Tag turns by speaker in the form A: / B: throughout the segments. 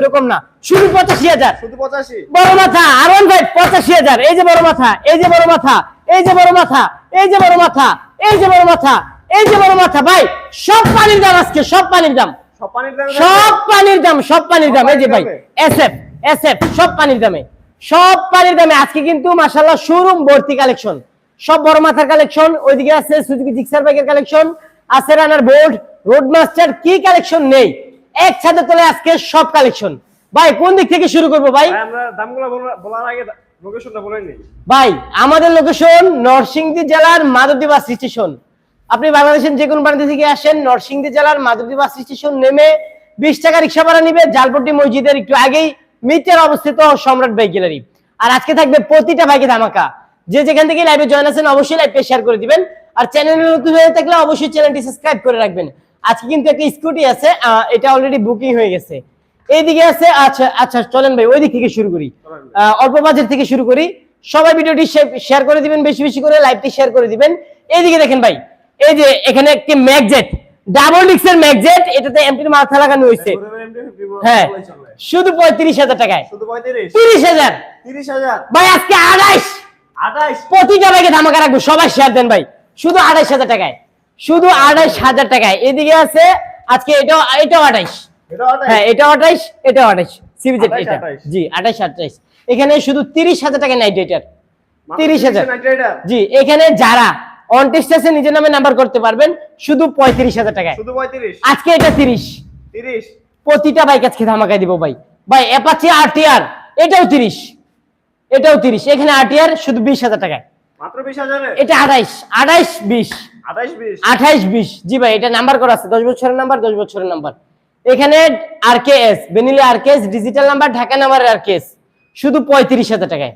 A: এরকম না। শুধু পঁচাশি হাজার। বড় মাথা আর ওয়ান ফাইভ পঁচাশি হাজার। এই যে বড় মাথা এই যে বড় মাথা এই যে বড় মাথা এই যে বড় মাথা এই যে বড় মাথা এই যে বড় মাথা। ভাই সব পানির দাম আজকে সব পানির দাম।
B: সব পানির দামে
A: সব পানির দাম এই যে ভাই এসএফ এসএফ সব পানির দামে। সব পানির দামে। আজকে কিন্তু মাশাআল্লাহ শোরুম ভর্তি কালেকশন সব বড় মাথার কালেকশন ওইদিকে আছে সুজুকি জিক্সার বাইকের কালেকশন আছে রানার বোর্ড রোড মাস্টার কি কালেকশন নেই? এক ছাদের তলে আজকে সব কালেকশন ভাই কোন দিক থেকে শুরু করব ভাই?
B: ভাই, আমরা দামগুলো বলার আগে লোকেশনটা বলে নিই।
A: ভাই আমাদের লোকেশন নরসিংদী জেলার মাধবদী বাস স্টেশন আপনি বাংলাদেশের যে কোনো প্রান্ত থেকে আসেন নরসিংদী জেলার মাধবদী বাস স্টেশন নেমে বিশ টাকা রিক্সা ভাড়া নিবে জালপট্টি মসজিদের একটু আগেই মিটার অবস্থিত সম্রাট বাইক গ্যালারি। আর আজকে থাকবে প্রতিটা বাইকে ধামাকা। যে যেখান থেকে লাইভে জয়েন আছেন অবশ্যই লাইভে শেয়ার করে দিবেন। আর চ্যানেল নতুন হয়ে থাকলে অবশ্যই চ্যানেলটি সাবস্ক্রাইব করে রাখবেন। আজকে কিন্তু একটা স্কুটি আছে এটা অলরেডি বুকিং হয়ে গেছে। এইদিকে আছে আচ্ছা আচ্ছা চলেন ভাই ওই দিক থেকে শুরু করি। অল্প বাজেট থেকে শুরু করি। সবাই ভিডিওটি শেয়ার করে দিবেন বেশি বেশি করে লাইভটি শেয়ার করে দিবেন। এইদিকে দেখেন ভাই এই যে এখানে একটি ম্যাগজেট ডাবল ডিক্সের ম্যাগজেট এটাতে এমটির মাথা লাগানো হয়েছে। হ্যাঁ শুধু পঁয়ত্রিশ হাজার টাকায়। তিরিশ হাজার।
B: তিরিশ হাজার?
A: ভাই আজকে আড়াইশ
B: আঠাইশ
A: প্রতিটা বাইকে ধামাকা রাখব সবাই শেয়ার দেন ভাই। শুধু আড়াইশ হাজার টাকায়। শুধু আঠাইশ হাজার টাকায়। এদিকে আছে আজকে এটাও এটাও
B: আঠাইশ
A: হ্যাঁ এটা আঠাইশ এটা আঠাইশ সিবিজেড
B: 28,
A: এটা।
B: 28
A: জি আঠাইশ আঠাইশ এখানে শুধু তিরিশ হাজার টাকা নাইট এটার তিরিশ হাজার।
B: 30 নাইট্রেটার।
A: জি এখানে যারা অন টেস্টে নিজের নামে নাম্বার করতে পারবেন। শুধু পঁয়ত্রিশ হাজার টাকায়।
B: শুধু পঁয়ত্রিশ?
A: আজকে এটা তিরিশ।
B: তিরিশ?
A: প্রতিটা বাইক আজকে ধামাকায় দিব ভাই। ভাই অ্যাপাচি আরটিআর এটাও তিরিশ। এটাও তিরিশ। এখানে আরটিআর শুধু বিশ হাজার টাকায়। এটা আঠাইশ আঠাইশ বিশ।
B: আঠাইশ বিশ?
A: আঠাইশ বিশ। জি ভাই এটা নাম্বার করা আছে দশ বছরের নাম্বার দশ বছরের নাম্বার। এখানে R K S Benelli R K S digital number Dhaka number R K S শুধু পঁয়ত্রিশ হাজার টাকায়।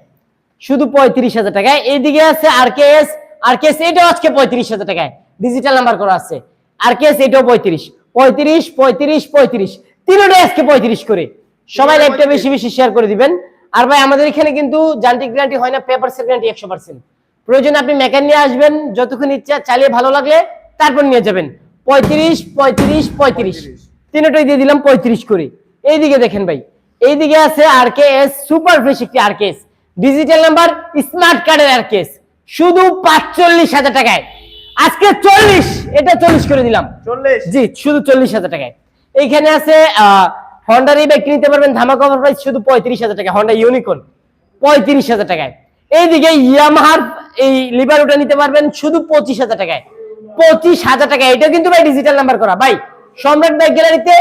A: শুধু পঁয়ত্রিশ হাজার টাকায়। এইদিকে আছে আর কে এস আর কে এস এটাও আজকে পঁয়ত্রিশ হাজার টাকায়। ডিজিটাল নাম্বার করা আছে। আর কে এস এটাও পঁয়ত্রিশ। পঁয়ত্রিশ পঁয়ত্রিশ পঁয়ত্রিশ। আজকে পঁয়ত্রিশ করে। সবাই লাইভটা বেশি বেশি শেয়ার করে দিবেন। আর ভাই আমাদের এখানে কিন্তু যান্ত্রিক গ্যারান্টি হয় না পেপারসের গ্যারান্টি একশো পার্সেন্ট প্রয়োজন আপনি মেকান নিয়ে আসবেন যতক্ষণ ইচ্ছা চালিয়ে ভালো লাগলে তারপর নিয়ে যাবেন। পঁয়ত্রিশ পঁয়ত্রিশ পঁয়ত্রিশ। তিনটাই দিয়ে দিলাম পঁয়ত্রিশ করে। এইদিকে দেখেন ভাই এইদিকে আছে R K S super fresh একটি R K S digital number smart কার্ডের আর কে এস শুধু পাঁচচল্লিশ হাজার টাকায়। আজকে চল্লিশ এটা চল্লিশ করে দিলাম।
B: চল্লিশ।
A: জি শুধু চল্লিশ হাজার টাকায়। এইখানে আছে হন্ডার এই ব্যাগ নিতে পারবেন ধামাকা অফার প্রাইস শুধু পঁয়ত্রিশ হাজার টাকা হন্ডা ইউনিকর্ন পঁয়ত্রিশ হাজার টাকায়। এইদিকে ইয়ামাহার এই লিভার ওটা নিতে পারবেন শুধু পঁচিশ হাজার টাকায়। পঁচিশ হাজার টাকা এটা কিন্তু ভাই ডিজিটাল নাম্বার করা। ভাই, সম্রাট বাইক গ্যালারিতে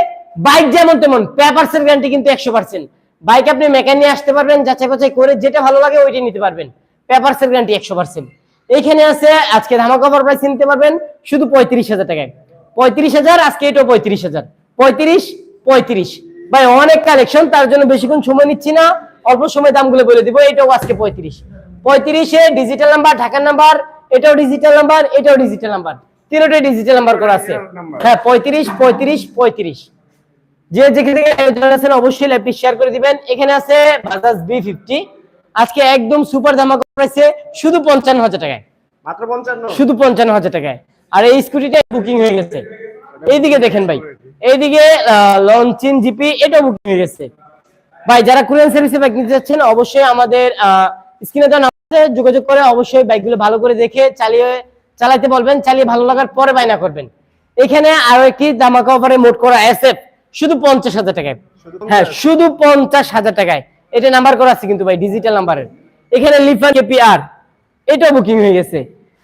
A: বাইক যেমন তেমন পেপারসের গ্যারান্টি কিন্তু একশো পার্সেন্ট বাইক আপনি মেকানিক আসতে পারবেন, যাচাই বাছাই করে যেটা ভালো লাগে ওইটাই নিতে পারবেন। পেপারসের গ্যারান্টি একশো পার্সেন্ট এইখানে আছে, আজকে ধামাকা অফার প্রাইস নিতে পারবেন শুধু পঁয়ত্রিশ হাজার টাকায়। পঁয়ত্রিশ হাজার, আজকে এটাও পঁয়ত্রিশ হাজার। পঁয়ত্রিশ পঁয়ত্রিশ। ভাই, অনেক কালেকশন তার জন্য বেশিক্ষণ সময় নিচ্ছি না। অল্প সময় দামগুলো বলে দিব, এটাও আজকে পঁয়ত্রিশ। পঁয়ত্রিশে ডিজিটাল নাম্বার ঢাকার নাম্বার এটাও ডিজিটাল নাম্বার এটাও ডিজিটাল নাম্বার তিনটে ডিজিটাল নাম্বার করা আছে। হ্যাঁ পঁয়ত্রিশ পঁয়ত্রিশ পঁয়ত্রিশ। যে যেখান থেকে আছেন অবশ্যই লাইভটি শেয়ার করে দিবেন। এখানে আছে বাজাজ বি ফিফটি আজকে একদম সুপার ধামাকা প্রাইসে শুধু পঞ্চান্ন হাজার টাকায়।
B: মাত্র পঞ্চান্ন।
A: শুধু পঞ্চান্ন হাজার টাকায়। আর এই স্কুটিটা বুকিং হয়ে গেছে। এইদিকে দেখেন ভাই। এইদিকে লঞ্চিন জিপি এটাও বুকিং হয়ে গেছে। ভাই যারা কুরিয়ান সার্ভিসে বাইক নিতে যাচ্ছেন অবশ্যই আমাদের স্ক্রিনে দেওয়া নাম্বারে যোগাযোগ করে অবশ্যই বাইকগুলো ভালো করে দেখে চালিয়ে চালাতে বলবেন চালিয়ে ভালো লাগার পরে বাইনা করবেন। এখানে আরও একটি দামাকা অফারে মোট করা এসএফ শুধু পঞ্চাশ হাজার টাকায়। হ্যাঁ শুধু পঞ্চাশ হাজার টাকায়। এটা নাম্বার করা আছে কিন্তু ভাই ডিজিটাল নাম্বারের এখানে লিফান কেপিআর এটাও বুকিং হয়ে গেছে।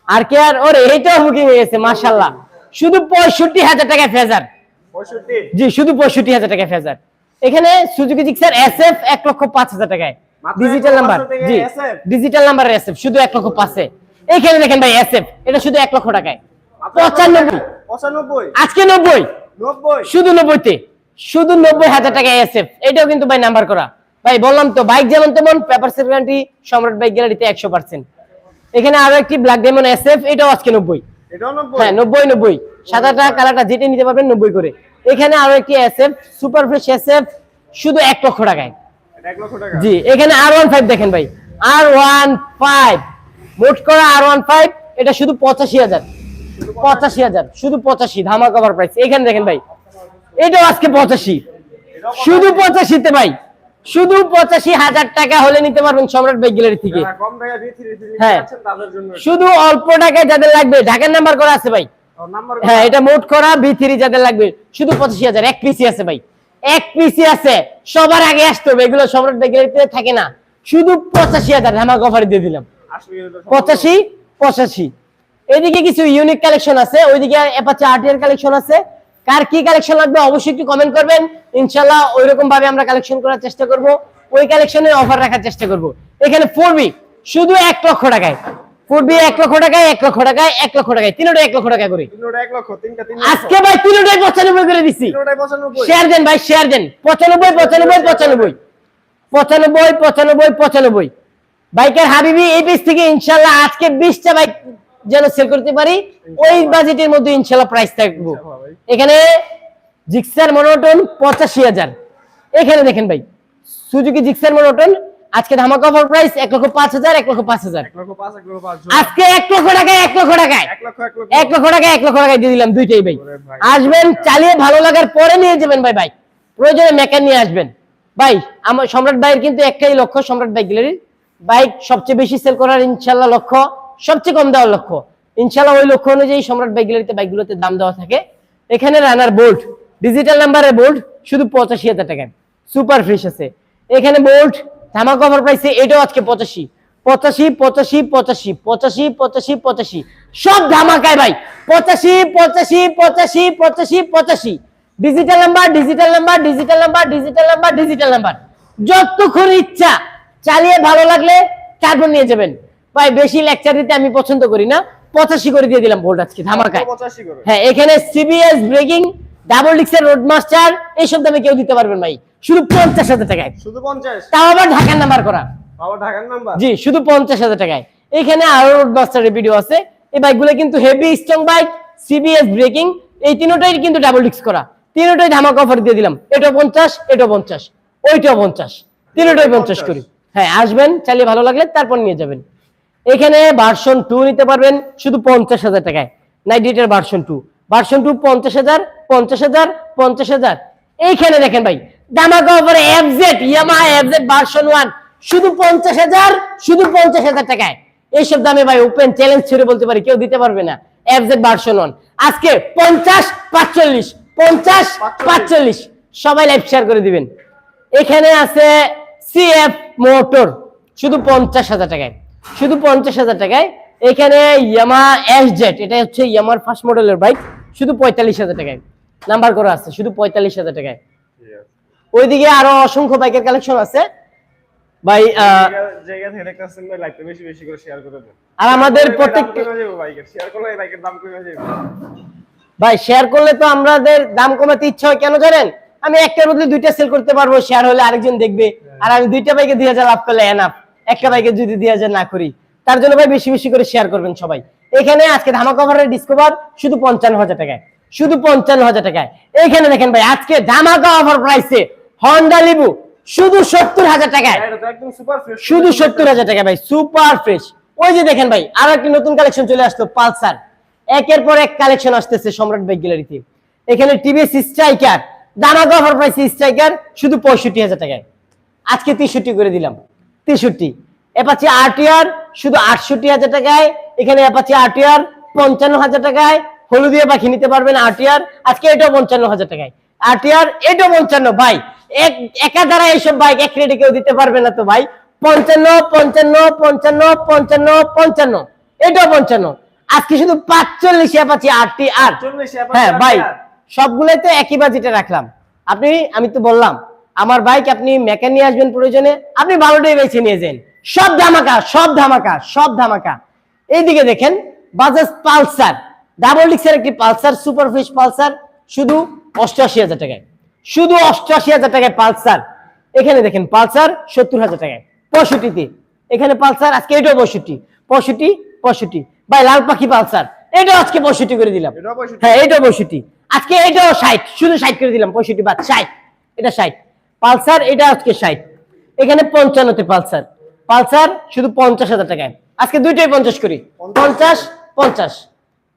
A: আর কে আর ওরে এটাও বুকিং হয়ে গেছে মাশাল্লাহ শুধু পঁয়ষট্টি হাজার টাকায় ফেজার। জি শুধু পঁয়ষট্টি হাজার টাকায় ফেজার। এখানে সুজুকি জিক্সার এস এফ এক লক্ষ পাঁচ হাজার টাকায়। ডিজিটাল নাম্বার জি। ডিজিটাল নাম্বার এস এফ শুধু এক লক্ষ পাঁচে এখানে দেখেন ভাই এস এফ এটা শুধু এক লক্ষ টাকায়। পঁচানব্বই।
B: পঁচানব্বই।
A: আজকে নব্বই।
B: নব্বই।
A: শুধু নব্বইতে। শুধু নব্বই হাজার টাকা এসএফ এটাও কিন্তু ভাই নাম্বার করা। ভাই বললাম তো বাইক যেমন তেমন পেপার গ্যারান্টি সম্রাট বাইক গ্যালারিতে একশো পার্সেন্ট এখানে আরও একটি ব্ল্যাক ডায়মন্ড এসএফ এটাও আজকে নব্বই।
B: এটাও নব্বই?
A: হ্যাঁ নব্বই নব্বই। সাদাটা কালারটা যেটা নিতে পারবেন নব্বই করে। এখানে আরও একটি এসএফ সুপার ফ্রেশ এসএফ শুধু এক লক্ষ টাকায়। জি এখানে আর ওয়ান ফাইভ দেখেন ভাই। আর ওয়ান ফাইভ মোট করা আর ওয়ান ফাইভ এটা শুধু পঁচাশি হাজার। পঁচাশি হাজার শুধু পঁচাশি ধামা কভার প্রাইস এখানে দেখেন ভাই এটাও আজকে পঁচাশি। শুধু পঁচাশিতে ভাই শুধু পঁচাশি হাজার টাকা হলে নিতে পারবেন সম্রাট বাইক গ্যালারি থেকে হ্যাঁ। শুধু অল্প টাকায় যাদের লাগবে ঢাকার নাম্বার করা আছে ভাই। হ্যাঁ এটা মোট করা বি থ্রি যাদের লাগবে শুধু পঁচাশি হাজার এক পিসি আছে ভাই। এক পিসি আছে সবার আগে আসতে হবে এগুলো সম্রাট গ্যালারিতে থাকে না। শুধু পঁচাশি হাজার ধামাক অফার দিয়ে দিলাম। পঁচাশি পঁচাশি। এদিকে কিছু ইউনিক কালেকশন আছে ওইদিকে অ্যাপাচে আর্টিয়ার কালেকশন আছে। কার কি কালেকশন লাগবে অবশ্যই একটু কমেন্ট করবেন। ইনশাল্লাহ ওইরকম ভাবে আমরা কালেকশন করার চেষ্টা করব। ওই কালেকশনে অফার রাখার চেষ্টা করব। এখানে ফোর শুধু এক লক্ষ টাকায়। ফোর এক লক্ষ টাকায় এক লক্ষ টাকায় এক লক্ষ টাকায়। তিনটা এক লক্ষ টাকা করে। আজকে ভাই তিনটাই পঁচানব্বই করে
B: পঁচানব্বই।
A: শেয়ার দেন ভাই শেয়ার দেন। পঁচানব্বই পঁচানব্বই পঁচানব্বই। পঁচানব্বই পঁচানব্বই পঁচানব্বই। বাইকের হাবিবি এই পেজ থেকে ইনশাল্লাহ আজকে বিশটা বাইক যেন সেল করতে পারি ওই বাজেটের মধ্যে ইনশাল্লাহ প্রাইস থাকব। এখানে জিক্সার মনোটন পঁচাশি হাজার। এখানে দেখেন ভাই সুজুকি জিক্সার মনোটন আজকে ধামাকা অফার প্রাইস এক লক্ষ পাঁচ হাজার এক লক্ষ পাঁচ হাজার। আজকে এক লক্ষ টাকায় এক লক্ষ টাকায়।
B: এক লক্ষ লক্ষ।
A: এক লক্ষ টাকায় দিয়ে দিলাম দুইটাই ভাই। আসবেন চালিয়ে ভালো লাগার পরে নিয়ে যাবেন ভাই বাইক প্রয়োজনে মেকার নিয়ে আসবেন। ভাই আমার সম্রাট ভাইয়ের কিন্তু একটাই লক্ষ্য সম্রাট বাইক গ্যালারির বাইক সবচেয়ে বেশি সেল করার ইনশাল্লাহ লক্ষ্য সবচেয়ে কম দেওয়ার লক্ষ্য। ইনশাল্লাহ ওই লক্ষ্য অনুযায়ী সম্রাট বাইক গ্যালারিতে বাইকগুলোতে দাম দেওয়া থাকে। এখানে রানার বোল্ট ডিজিটাল নাম্বারের বোল্ট শুধু পঁচাশি হাজার টাকায়। সুপার ফ্রেশ আছে। এখানে বোল্ট ধামাকা অফার প্রাইসে এটাও আজকে পঁচাশি। পঁচাশি পঁচাশি পঁচাশি পঁচাশি পঁচাশি পঁচাশি। সব ধামাকায় ভাই। পঁচাশি পঁচাশি পঁচাশি পঁচাশি পঁচাশি। Digital number digital number digital number digital number digital number যতক্ষণ ইচ্ছা চালিয়ে ভালো লাগলে তারপর নিয়ে যাবেন। ভাই বেশি লেকচার দিতে আমি পছন্দ করি না। পঁচাশি করে দিয়ে দিলাম ভোল্ট আজকে ধামাকায়। হ্যাঁ এখানে সিবিএস ব্রেকিং ডাবল ডিক্সের রোড মাস্টার এইসব দামে কেউ দিতে পারবেন ভাই। শুধু পঞ্চাশ হাজার টাকায়।
B: শুধু পঞ্চাশ?
A: তাও আবার ঢাকার নাম্বার করা।
B: বাবা ঢাকার নাম্বার
A: জি শুধু পঞ্চাশ হাজার টাকায়। এখানে আরও রোড মাস্টারের ভিডিও আছে। এই বাইকগুলো কিন্তু heavy strong bike CBS braking এই তিনটাই কিন্তু ডাবল ডিক্স করা। তিনটাই ধামাক অফার দিয়ে দিলাম। এটা পঞ্চাশ এটা পঞ্চাশ ওইটাও পঞ্চাশ। তিনটাই পঞ্চাশ করি। হ্যাঁ আসবেন চালিয়ে ভালো লাগলে তারপর নিয়ে যাবেন। এখানে ভার্সন টু নিতে পারবেন শুধু পঞ্চাশ হাজার টাকায়। Night version two version two পঞ্চাশ হাজার পঞ্চাশ হাজার পঞ্চাশ হাজার। এইখানে দেখেন ভাই দামাকা অফারে FZ Yamaha FZ version one শুধু পঞ্চাশ হাজার, শুধু পঞ্চাশ হাজার টাকায়। এইসব দামে ভাই ওপেন চ্যালেঞ্জ ছেড়ে বলতে পারি, কেউ দিতে পারবে না। এফজেড ভার্সন ওয়ান আজকে পঞ্চাশ, পাঁচচল্লিশ পঞ্চাশ, পাঁচচল্লিশ। সবাই লাইভ শেয়ার করে দিবেন। এখানে আছে সিএফ মোটর শুধু পঞ্চাশ হাজার টাকায়। শুধু পঞ্চাশ হাজার টাকায়। এখানে ইয়ামা এস জেড এটা হচ্ছে ইয়ামার ফার্স্ট মডেলের বাইক শুধু পঁয়তাল্লিশ হাজার টাকায়। নাম্বার করা আছে শুধু পঁয়তাল্লিশ হাজার টাকায়। ওইদিকে আরও অসংখ্য বাইকের কালেকশন আছে। ভাই
B: জায়গা- জায়গা থেকে দেখতেছেন ভাই লাইভটা বেশি বেশি করে শেয়ার করে দেন।
A: আর আমাদের প্রত্যেক
B: শেয়ার করলে বাইকের দাম কমে যাবে।
A: ভাই শেয়ার করলে তো আমাদের দাম কমাতে ইচ্ছা হয় কেন জানেন? আমি একটার বদলে দুইটা সেল করতে পারব শেয়ার হলে আরেকজন দেখবে। আর আমি দুইটা বাইকে দুই হাজার লাভ করলে এনাফ একটা বাইকে যদি দুই হাজার না করি তার জন্য ভাই বেশি বেশি করে শেয়ার করবেন সবাই। এখানে আজকে ধামা কভারের ডিসকভার শুধু পঞ্চান্ন হাজার টাকায়। শুধু পঞ্চান্ন হাজার টাকায়। এইখানে দেখেন ভাই আজকে ধামাকা অফার প্রাইসে হন্ডা লিবু শুধু সত্তর হাজার টাকায়
B: ফ্রেশ
A: শুধু সত্তর হাজার টাকা ভাই সুপার ফ্রেশ ওই যে দেখেন ভাই আর একটি নতুন কালেকশন চলে আসলো পালসার। একের পর এক কালেকশন আসতেছে সম্রাট বাইক গ্যালারিতে। এখানে টিভিএস স্ট্রাইকার দামাগা অফার প্রাইস স্ট্রাইকার শুধু পঁয়ষট্টি হাজার টাকায়। আজকে তেষট্টি করে দিলাম তেষট্টি। অ্যাপাচি আরটিআর শুধু আটষট্টি হাজার টাকায়। এখানে অ্যাপাচি আরটিআর পঞ্চান্ন হাজার টাকায়। হলুদিয়া পাখি নিতে পারবেন আরটিআর আজকে এটাও পঞ্চান্ন হাজার টাকায়। আরটিআর এটাও পঞ্চান্ন। ভাই এক একা দ্বারা এইসব বাইক এক রেটে কেউ দিতে পারবে না তো ভাই। পঞ্চান্ন পঞ্চান্ন পঞ্চান্ন পঞ্চান্ন পঞ্চান্ন। এটাও পঞ্চান্ন। আজকে শুধু পাঁচচল্লিশ অ্যাপাচি
B: 40 Apache
A: হ্যাঁ ভাই সবগুলোই তো একই বাজেটে রাখলাম। আপনি আমি তো বললাম আমার বাইক আপনি মেকার নিয়ে আসবেন প্রয়োজনে আপনি ভালোটাই বেছে নিয়ে যান। সব ধামাকা সব ধামাকা সব ধামাকা। এইদিকে দেখেন বাজাজ পালসার ডাবল ডিক্সের একটি পালসার সুপার ফ্রেশ পালসার শুধু অষ্টআশি হাজার টাকায়। শুধু অষ্টআশি হাজার টাকায় পালসার। এখানে দেখেন পালসার সত্তর হাজার টাকায়। পঁয়ষট্টিতে। এখানে পালসার আজকে এটাও পঁয়ষট্টি। পঁয়ষট্টি পঁয়ষট্টি। ভাই লাল পাখি পালসার। এটাও আজকে পঁয়ষট্টি করে দিলাম।
B: এটাও 65
A: হ্যাঁ এটাও পঁয়ষট্টি। আজকে এটাও ষাট। শুধু ষাট করে দিলাম পঁয়ষট্টি বাদ ষাট। এটা ষাট। পালসার এটা আজকে ষাট। এখানে পঞ্চান্নতে পালসার। পালসার শুধু পঞ্চাশ হাজার টাকায়। আজকে দুইটাই পঞ্চাশ করি। পঞ্চাশ পঞ্চাশ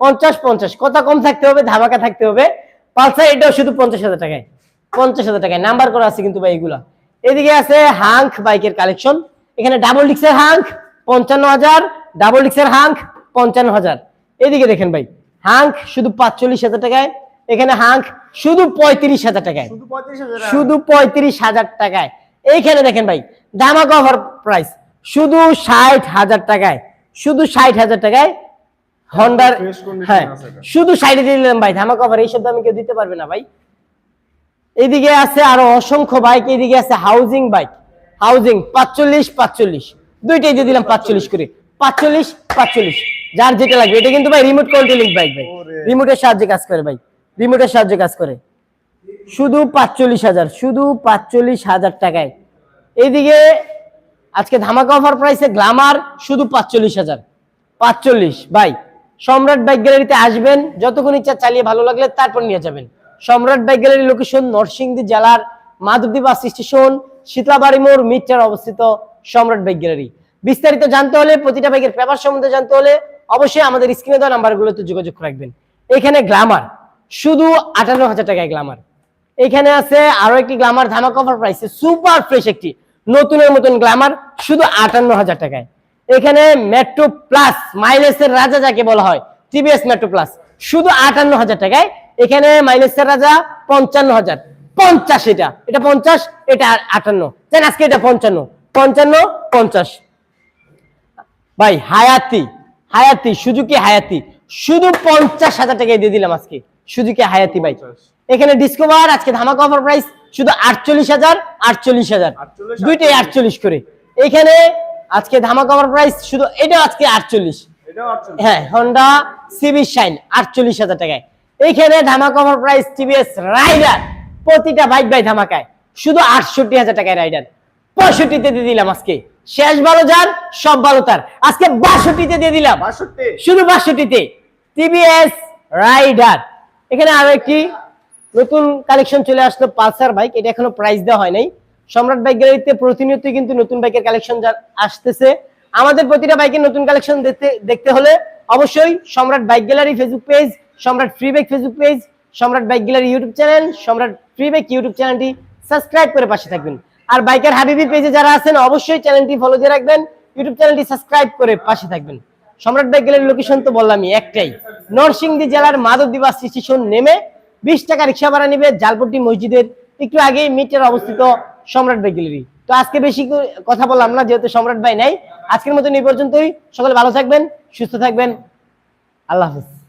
A: পঞ্চাশ পঞ্চাশ। কথা কম থাকতে হবে ধামাকা থাকতে হবে। পালসার এটাও শুধু পঞ্চাশ হাজার টাকায়। পঞ্চাশ হাজার টাকায়। নাম্বার করা আছে কিন্তু ভাই এগুলা। এদিকে আছে হাঙ্ক বাইকের কালেকশন। এখানে ডাবল ডিক্সের হাঙ্ক পঞ্চান্ন হাজার। ডাবল ডিক্সের হাঙ্ক পঞ্চান্ন হাজার। এদিকে দেখেন ভাই হাঙ্ক শুধু পাঁচচল্লিশ হাজার টাকায়। এখানে হাঙ্ক শুধু পঁয়ত্রিশ হাজার টাকায়।
B: শুধু পঁয়ত্রিশ হাজার
A: টাকায়। এইখানে দেখেন ভাই ধামাক অফার প্রাইস। শুধু ষাট হাজার টাকায় শুধু ষাট হাজার টাকায় হন্ডার হ্যাঁ শুধু সাইডে দিয়ে দিলাম ভাই ধামাক অফার এইসব দামে কেউ দিতে পারবে না ভাই। এইদিকে আছে আরও অসংখ্য বাইক এদিকে আছে হাউজিং বাইক হাউজিং পাঁচচল্লিশ পাঁচচল্লিশ। দুইটাই দিয়ে দিলাম পাঁচচল্লিশ করে। পাঁচচল্লিশ পাঁচচল্লিশ। যার যেটা লাগবে এটা কিন্তু ভাই রিমোট কন্ট্রোলিং বাইক ভাই। রিমোটের সাহায্যে কাজ করে ভাই। রিমোটের সাহায্যে কাজ করে। শুধু পাঁচচল্লিশ হাজার শুধু পাঁচচল্লিশ হাজার টাকায়। এইদিকে আজকে ধামাকা অফার প্রাইসে গ্লামার শুধু পাঁচচল্লিশ হাজার। পাঁচচল্লিশ, ভাই, সম্রাট বাইক গ্যালারিতে আসবেন, যতক্ষণ ইচ্ছা চালিয়ে ভালো লাগলে তারপর নিয়ে যাবেন। সম্রাট বাইক গ্যালারি লোকেশন নরসিংদী জেলার মাধবদী বাস স্টেশন শীতলাবাড়ি মোড় মিটার অবস্থিত সম্রাট বাইক গ্যালারি। বিস্তারিত জানতে হলে, প্রতিটা বাইকের পেপার সম্বন্ধে জানতে হলে অবশ্যই আমাদের স্ক্রিনে দেওয়া নাম্বারগুলোতে যোগাযোগ রাখবেন। এখানে গ্লামার শুধু আটান্ন হাজার টাকায় গ্লামার এখানে আছে আরও একটি গ্লামার ধামাক অফার প্রাইসে সুপার ফ্রেশ একটি নতুনের মতন গ্লামার শুধু আটান্ন হাজার টাকায়। এখানে মেট্রো প্লাস মাইলেজের রাজা যাকে বলা হয় টিভিএস মেট্রো প্লাস শুধু আটান্ন হাজার টাকায়। এখানে মাইলেজের রাজা পঞ্চান্ন হাজার পঞ্চাশ এটা। এটা পঞ্চাশ, এটা আটান্ন। দেন আজকে এটা পঞ্চান্ন পঞ্চান্ন, পঞ্চাশ। ভাই, হায়াতি হায়াতি, সুজুকি হায়াতি, শুধু পঞ্চাশ হাজার টাকায় দিয়ে দিলাম আজকে। সুজুকি হায়াতি, ভাই। এখানে ডিসকভার আজকে ধামাকা অফার প্রাইস শুধু আটচল্লিশ হাজার আটচল্লিশ হাজার। দুইটাই আটচল্লিশ করে। এখানে আজকে ধামাকা অফার প্রাইস শুধু এটা আজকে আটচল্লিশ। হ্যাঁ হন্ডা সিবি শাইন আটচল্লিশ হাজার টাকায়। এইখানে ধামাকা অফার প্রাইস টিভিএস রাইডার প্রতিটা বাইক বাই ধামাকায়। শুধু আটষট্টি হাজার টাকায় রাইডার পঁয়ষট্টিতে দিয়ে দিলাম আজকে। শেষ ভালো যার সব ভালো তার। আজকে বাষট্টিতে দিয়ে দিলাম। শুধু বাষট্টিতে। টিভিএস রাইডার এখানে আরও একটি নতুন কালেকশন চলে আসলো পালসার বাইক এটা এখনও প্রাইস দেওয়া হয় নাই। সম্রাট বাইক গ্যালারিতে প্রতিনিয়ত কিন্তু নতুন বাইকের কালেকশন আসতেছে। আমাদের প্রতিটা বাইকের নতুন কালেকশন দেখতে দেখতে হলে অবশ্যই Samrat bike gallery Facebook page Samrat free bike Facebook page Samrat bike gallery YouTube channel Samrat free bike YouTube চ্যানেলটি সাবস্ক্রাইব করে পাশে থাকবেন। আর বাইকের হাবিবি পেজে যারা আছেন, অবশ্যই চ্যানেলটি ফলো দিয়ে রাখবেন ইউটিউব চ্যানেলটি সাবস্ক্রাইব করে পাশে থাকবেন। সম্রাট বাইক গ্যালারির লোকেশন তো বললামই, একটাই। নরসিংদী জেলার মাধবদিবাস স্টেশন নেমে বিশ টাকা রিক্সা ভাড়া নিবে জালপট্টি মসজিদের। একটু আগেই মিটার অবস্থিত সম্রাট ভাই গ্যালারি। তো আজকে বেশি কথা বললাম না, যেহেতু সম্রাট ভাই নাই। আজকের মতন এই পর্যন্তই। সকলে ভালো থাকবেন, সুস্থ থাকবেন। আল্লাহ হাফিজ।